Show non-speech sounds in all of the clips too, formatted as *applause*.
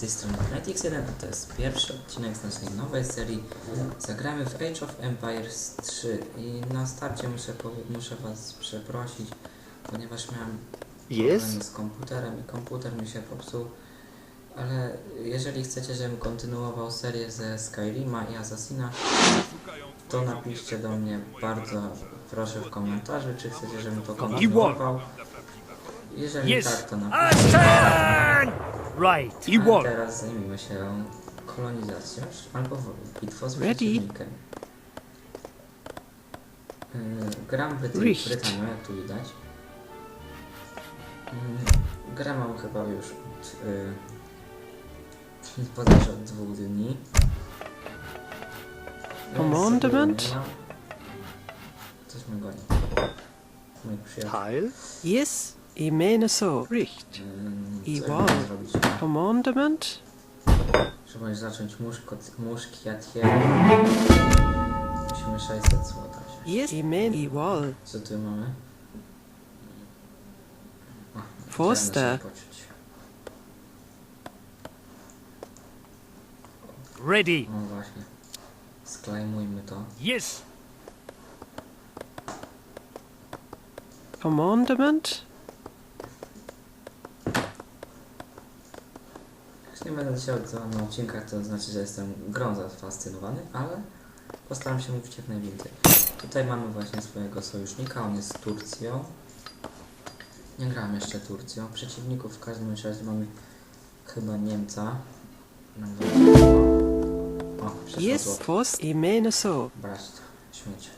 tej strony Nightx1, a to jest pierwszy odcinek z naszej nowej serii. Zagramy w Age of Empires 3 i na starcie muszę, muszę was przeprosić, ponieważ miałem Jest? problemy z komputerem i komputer mi się popsuł. Ale jeżeli chcecie, żebym kontynuował serię ze Skyrima i Assassina, to napiszcie do mnie bardzo proszę w komentarzu, czy chcecie, żebym to kontynuował. Jeżeli Yes. tak, to napiszcie. Right. I A won. teraz zajmijmy się kolonizacją albo w- bitwą z Ready? przeciwnikiem. Yy, gram Bryty- Richt. Brytanią, jak tu widać. Yy, gra mam chyba już od, yy, bodajże od dwóch dni. Commandment? Coś mnie goni. Mój przyjaciel. Yes, ich meine so. Richt. Yy, I co wow. mam zrobić? Commandment? Trzeba zacząć muszkot, muszkiatierem. Musimy 600 złota wziąć. Yes, ich meine ich wall. Co tu mamy? O, Foster. chciałem się poczuć. Ready. O właśnie. Sklejmujmy to. Yes. Commandment? Jak nie będę dzisiaj odzywał na odcinkach, to znaczy, że jestem grą zafascynowany, ale postaram się mówić jak najwięcej. Tutaj mamy właśnie swojego sojusznika, on jest Turcją. Nie grałem jeszcze Turcją. Przeciwników w każdym razie mamy chyba Niemca. O, przeszło Yes, złoto. was ich meine so. Brać to, śmieć.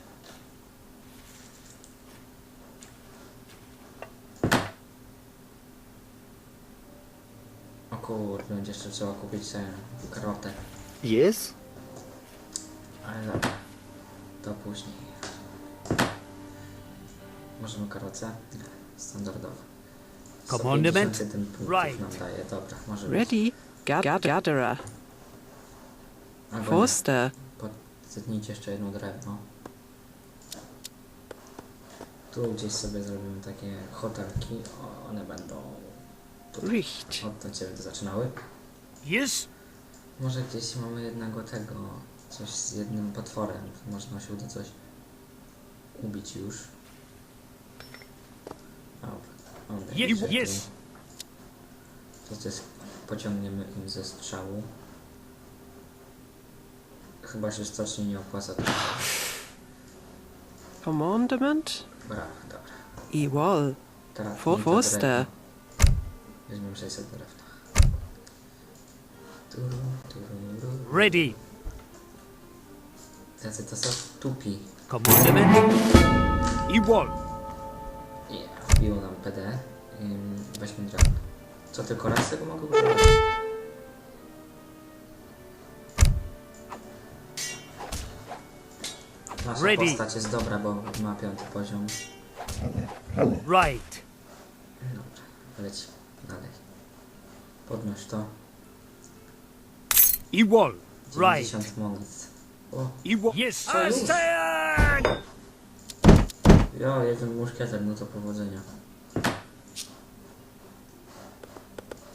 O kurde, będzie jeszcze trzeba kupić tę karotę. Yes? Ale dobra, to później. Możemy karocę? Standardowo. Commandment? 151 punktów Right. nam daje, dobra, może. Ready? Ga- ga- Gatherer. Albo nie. Foster. Zetnijcie jeszcze jedno drewno. Tu gdzieś sobie zrobimy takie hotelki. O, one będą. Richt. Od ciebie to zaczynały. Yes. Może gdzieś mamy jednego tego, coś z jednym potworem. Można się uda coś ubić już. Będzie tu. yes. To też pociągniemy im ze strzału. Chyba się stocznie nie opłaca. to- Commandment? Dobra, dobra. Wall. Teraz mi to Foster. drewno. Weźmiemy 600 drewna. Ready. Tacy to są tupi. Commandment. I won. Yeah, wbiło nam PD. Ym, weźmy drewno. Co tylko raz tego mogę używać? Nasza Ready. postać jest dobra, bo ma piąty poziom. Right. Dobra, leci. Podnoś to. I won. Right. 90 monet. O, I won. Yes. Sojusz. Jo, jeden muszkieter, no to powodzenia.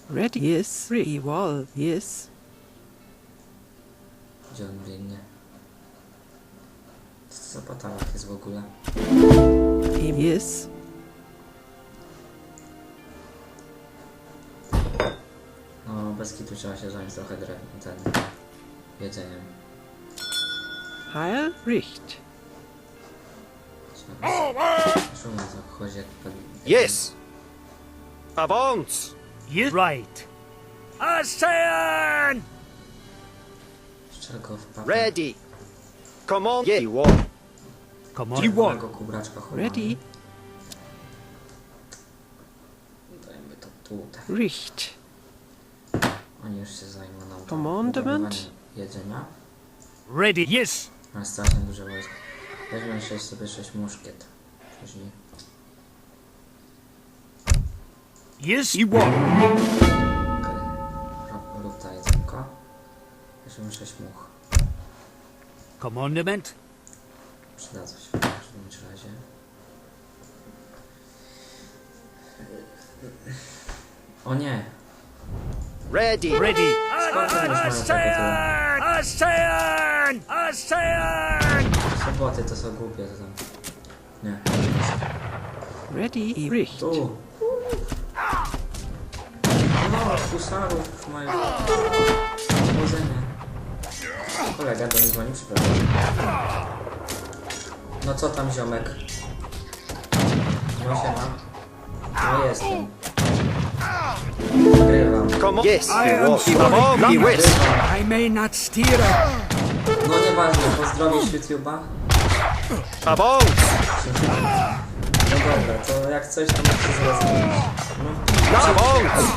Ready? Yes. Wall. Yes. Gdzie on biegnie? Co to za patalak jest w ogóle? Yes. Bez kitu trzeba się zająć trochę ten jedzeniem. Heil. Chodzi jak. Yes! Avance! Yes. Right. W papę. Ready! Command! Yeah, you. I won. Tego kubraczka chowamy. Ready? Dajmy to tutaj. Richt. Oni już się zajmą Commandment? jedzenia. Ready. Yes. Ma strasznie duże wojsko. Weźmy 6 sobie 6 muszkiet. Później. Yes. I won. Okej. Rób, ta jedzonko. Weźmy 6 much. Commandment. Przydadzą się w każdym razie. O nie! Ready. Ready. Tyle? ASEAN! ASEAN! Soboty to są głupie, to tam. Nie. Ready. Richt. Tu! No, husarów mają powodzenia. Kolega do mnie dzwoni, przepraszam. No co tam ziomek? No siema. No jestem. Nagrywam. Come on. Yes, I he am was. sorry, he was. I may not steer it. No nieważne, pozdrowisz YouTube'a. Avance. No dobra, to jak coś to możecie zaraz mówić. No, Avance.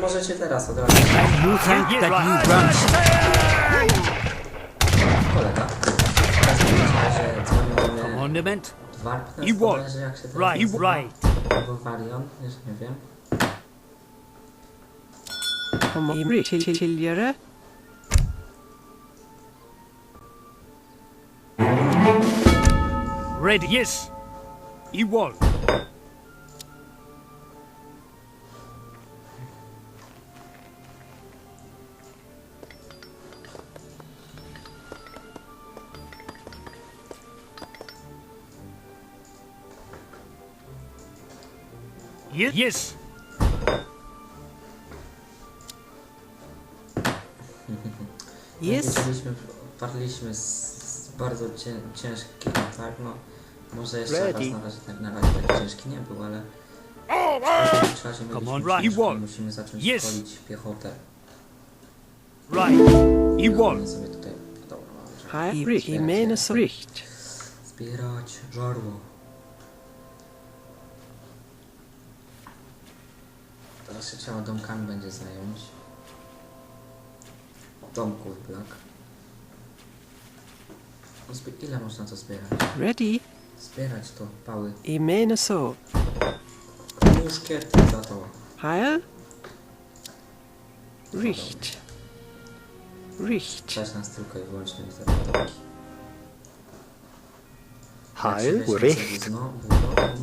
możecie teraz od razu. You think that you run Kolega. Teraz powiedziałeś, że dzwonił do mnie Monument? Warpness, I what? bodajże, jak się Right, nazywa. right. Albo Valion, już nie wiem. Kom on. Richt. Til- Tiljere. Ready. Yes. Ewol. Yes. Yes. Yes. Widzieliśmy, parliśmy z, z bardzo cię, ciężki atak, no może jeszcze Ready. raz na razie, tak na razie tak ciężki nie był, ale w razie Come on, right. ciężko, musimy zacząć Yes. szkolić piechotę. Right. Ewol. Mamy sobie tutaj, dobra. Imenes richt. zbierać żarło. Teraz się trzeba domkami będzie zająć. No zbi- Ile można to zbierać? Ready. Zbierać to, pały. Imeneso. Muszkiety za to. Heil. Richt. Richt. Stać nas tylko i wyłącznie. Jak się Heil, Richt. to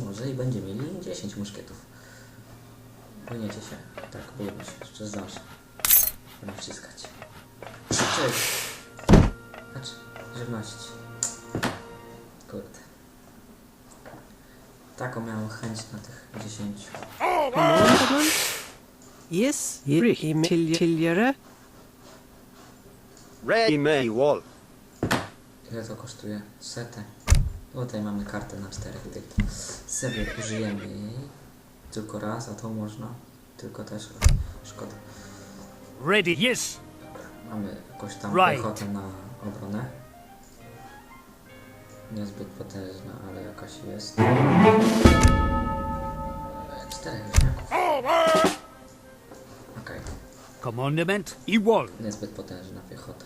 może i będzie mieli 10 muszkietów. Płyniecie się. Tak, bójmy się. Jeszcze zdążę. Będę wciskać. Cześć. Patrz, żywność. Kurde. Taką miałem chęć na tych 10. Commandement. Yes. Richt. Im- Til- Tiljere. Ready, may wall. Ile to kosztuje? Setę. Tutaj mamy kartę na czterech tych. Sobie użyjemy jej. Tylko raz, a to można. Tylko też raz. Szkoda. Ready. Yes. Mamy jakąś tam Right. piechotę na obronę. Niezbyt potężna, ale jakaś jest. Czterech wieśniaków. Okej, Commandment. Ewol. niezbyt potężna piechota.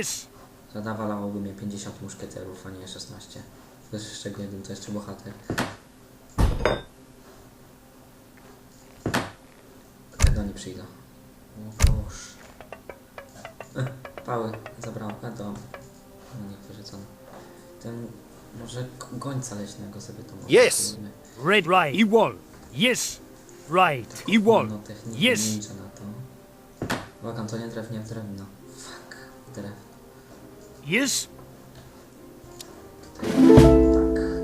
Yes. Zadawalałoby mnie 50 muszkieterów, a nie 16. Też z czego jeden to jeszcze bohater. Kiedy oni przyjdą? O Boże. Pały zabrał. E, do. No nie. Ten... Może gońca leśnego sobie to może Yes. kupimy. Red. Right. Ewol. Yes. Right. Ewol. No technikę Yes. ninja na to. Błagam, to nie drewnie w drewno. Fuck. Drewno. Yes. Tak.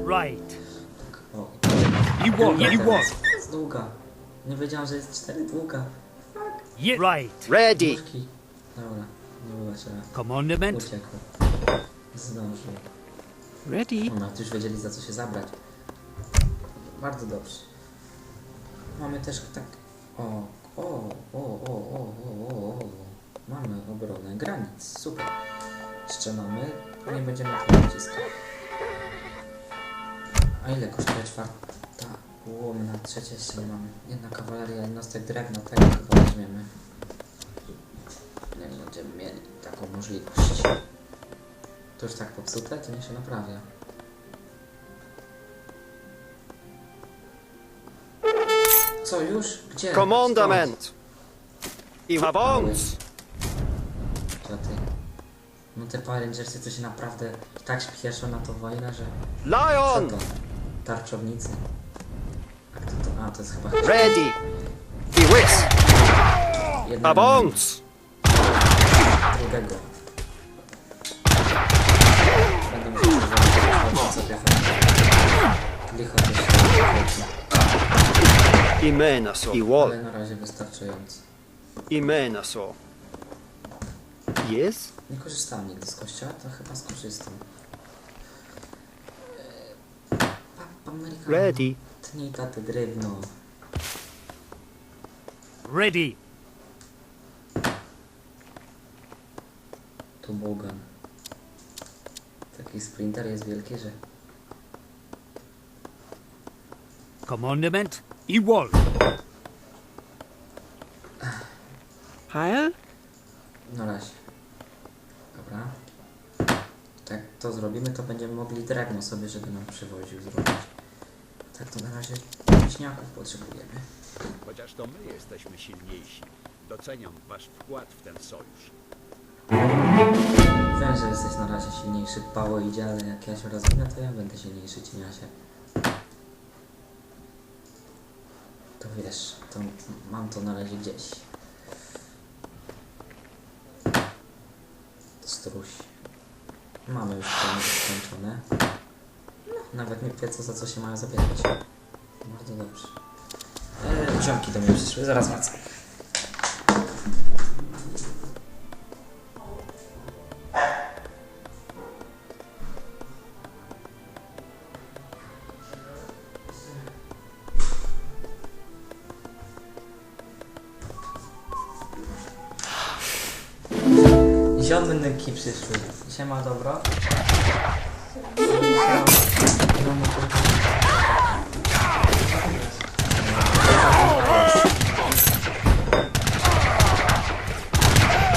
Right. O, Ewol. Długa Ewol. teraz. Jest długa. Nie wiedziałam, że jest cztery długa. Yes. Right. Ready. Nóżki. Dobra, trzeba. Commandment. Uciekł. Zdążył. Ready. No, już wiedzieli za co się zabrać. Bardzo dobrze. Mamy też tak... O, o, o, o, o, o, o, o. Mamy obronę granic. Super. Jeszcze mamy. Nie będziemy tu naciskać. A ile kosztuje czwarta? Łomna, trzecie jeszcze nie mamy. Jedna kawaleria, jednostek drewna, tego chyba weźmiemy. Możliwość. To już tak popsute, to nie się naprawia. Co już? Gdzie? Commandment. Avance. Skąd? Co ty? No te Power Rangersy to się naprawdę tak śpieszą na to wojnę, że... Co Lion. to? Tarczownicy. A kto to? A, to jest chyba... Ready. Was. A bądź! Drugiego. Będę musiał się wychodzi. Imena so. I wall. Ale na razie wystarczająco. Imena so. Yes? Nie korzystałem nigdy z kościoła, to chyba skorzystam. Eee. Ready. Tnij tatę drewno. Ready. Tu Bogan. Taki sprinter jest wielki, że... Commandment. I wall. Heil? Na razie. Dobra. Tak to zrobimy, to będziemy mogli drewno sobie, żeby nam przywoził zrobić. Tak to na razie śniaków potrzebujemy. Chociaż to my jesteśmy silniejsi. Doceniam wasz wkład w ten sojusz. Wiem, że jesteś na razie silniejszy, Pało idzie, ale jak ja się rozwinę, to ja będę silniejszy, cieniasie. To wiesz, to mam to na razie gdzieś. Struś. Mamy już plany skończone. No, nawet nie wiedzą za co się mają zabierać. Bardzo dobrze. Eee, ziomki do mnie przyszły, zaraz wracam. Ziomnyki przyszły. Siema, dobro.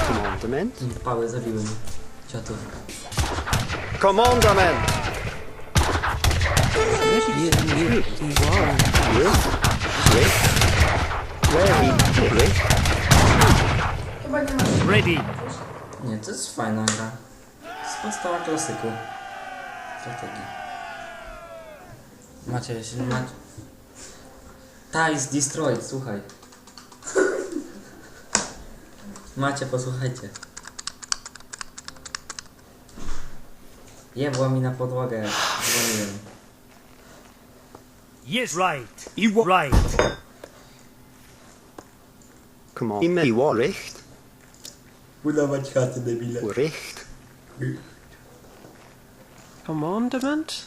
Commandment. Pały zabiły ciotów. Commandment. Ready. Nie, to jest fajna gra. Z podstawa klasyku. Strategii. Macie, jeśli macie... Ties Destroyed, słuchaj. *laughs* Macie, posłuchajcie. Jebła mi na podłogę, jak dzwoniłem. Yes. Right. Wall. Right. Command. Ime. I wall. Budować chaty, debile. Recht. Commandment?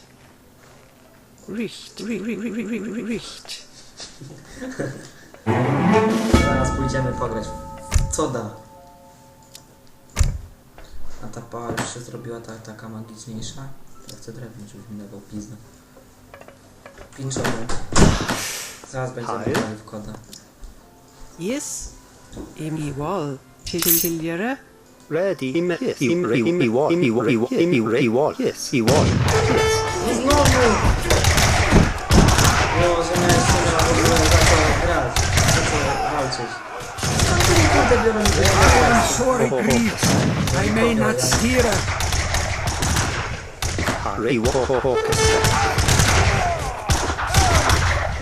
Richt. Ri- ri- ri- ri- ri- ri- Richt. Zaraz pójdziemy pograć w co da. A ta pała już się zrobiła ta, taka magiczniejsza. Ja chcę drewno, żebyś mi dawał pizdę. Pinczowy. Zaraz będziemy grali w koda. Yes. I wall. Till tiljare? Ready. Ime. Yes. Ime. Ime. I wall. Ime. I wall. Ime. I wall. Yes. I wall. Yes. I znowu! No, że miałeś się miała w ogóle za co grać. Za co walczyć. Skąd ty kurde biorą mi te Sorry, Greek. I may not steer. Harry. Ho ho ho.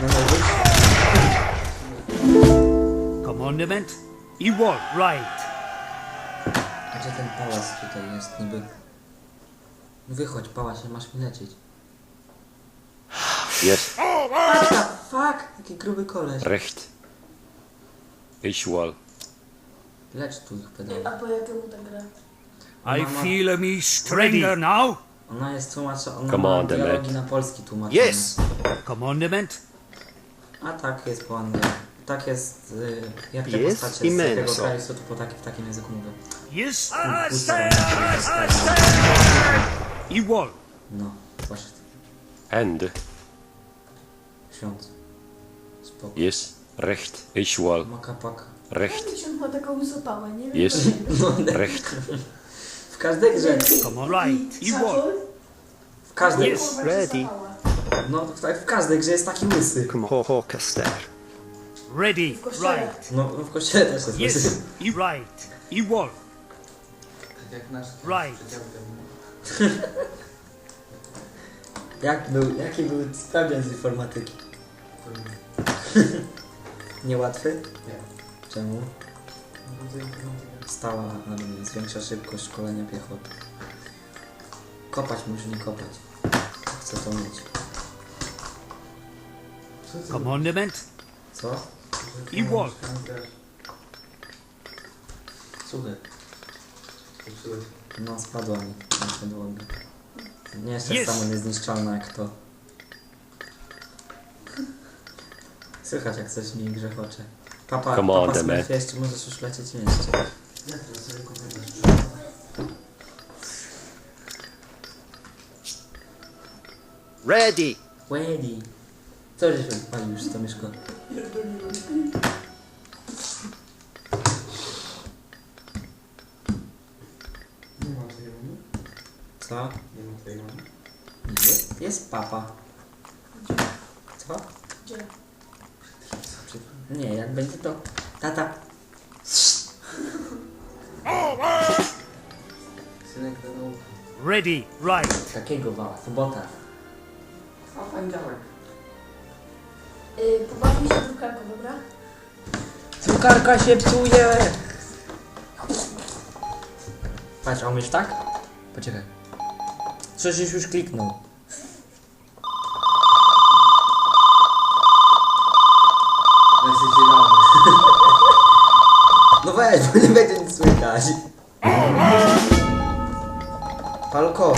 No najwyższy. Commandment. I wall. Right. A gdzie ten pałac tutaj jest niby? Wychodź, pałac, masz mi lecieć. Yes, What the fuck? Jaki gruby koleś. recht. Ich wall. Lecz tu ich pedał. A po jakiemu ta gra? I Mama. feel me stronger now. Ona jest tłumaczona, ona Come ma on, dialogi Demet. na polski tłumaczone. Yes. Commandment. A tak jest po angielsku. Tak jest, y, jak te Jest postacie i z takiego kraju to po taki, w takim języku. Yes. Ustalam. I wall. No, poszedł. Hände. Świąt. Spoko. Yes, recht. Ich wall. Maka paka. Recht. Ksiądz ma taką nie wiem. Yes, No, recht. w każdej grze. Come on, right. I wall. W każdej, Yes. Ready. no, w, tak, w każdej grze jest taki łysy. Come ho ho kaster. Ready. Right. No, w kościele też jest Yes. I right. I wall. Right. *laughs* Jak był, jaki był sprawdzian z informatyki? *laughs* Niełatwy? Nie. Czemu? Stała armia, zwiększa szybkość szkolenia piechoty. Kopać musi nie kopać. Chcę to mieć. Commandment. Co? I wall. Słuchaj. No spadła mi na podłogę. Nie jeszcze Jest. samo niezniszczalna jak to. Słychać jak coś mi grzechocze. Papa, Come on, papa the man. Smurf, jeszcze możesz już lecieć mieście. Ready. Ready. Co żeś odpalił już to myszko? Co? Jest, jest papa. Co? Gdzie? Nie, jak będzie to... Tata. Synek do. Ready. Right. Takiego wała, sobota. Y, pobawmy się drukarką, dobra? Drukarka się psuje! Patrz, a umiesz tak? Poczekaj. Coś już kliknął. No weź, bo nie będzie nic słychać. Palko,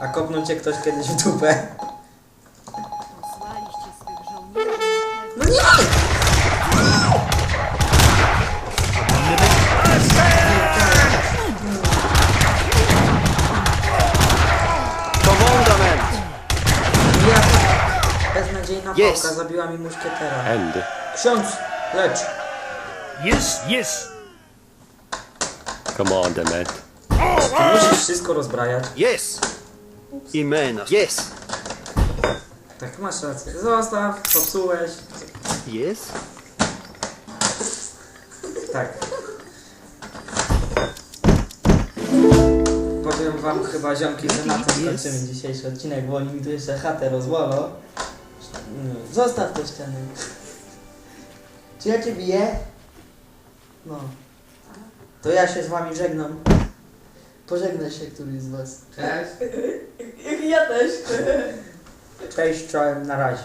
a kopnął cię ktoś kiedyś w dupę? Beznadziejna Jest. pałka zabiła mi muszkietera. End. Ksiądz, lecz. Yes. Yes. Commandment. Ty musisz wszystko rozbrajać. Yes. Imena. Yes. Tak, masz rację. Zostaw, popsułeś. Yes. Tak. Powiem wam chyba ziomki, że na tym skończymy dzisiejszy odcinek, bo oni mi tu jeszcze chatę rozwolą. No, Zostaw te ściany. Czy ja cię biję? No. To ja się z wami żegnam. Pożegnaj się któryś z was. Cześć. *laughs* Ja też. Cześć, czołem, na razie.